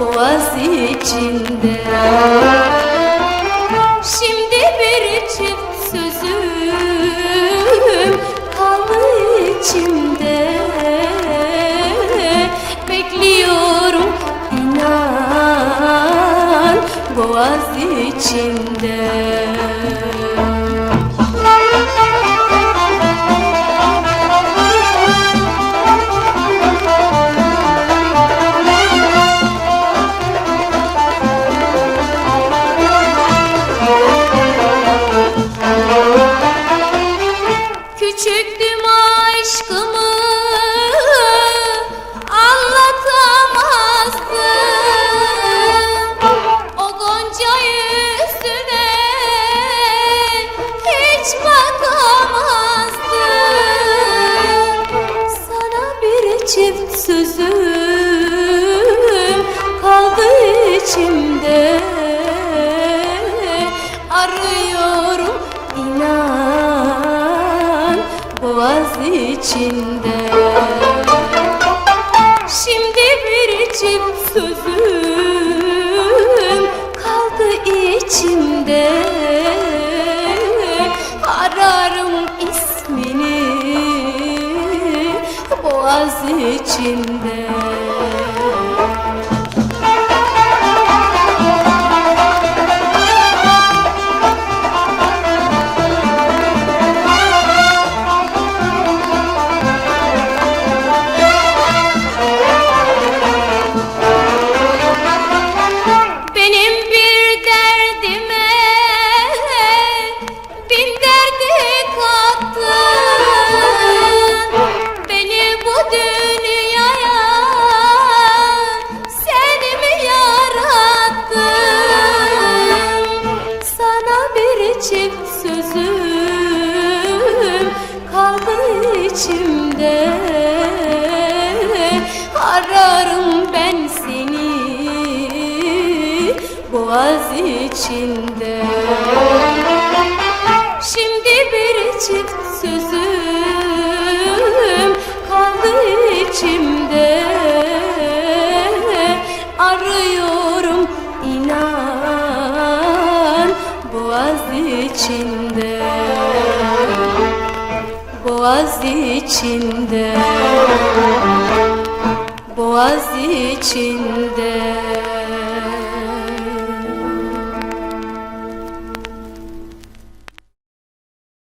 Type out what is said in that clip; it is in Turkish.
boğaz içinde. Şimdi bir çift sözüm kaldı içimde. Bekliyorum inan boğaz içinde sözüm kaldı içimde. Arıyorum inan boğaz içinde. Şimdi bir çift sözüm boğaz içinde boğaz içinde. Şimdi bir çift sözüm kaldı içimde. Arıyorum inan boğaz içinde. Boğaz içinde. Boğaz içinde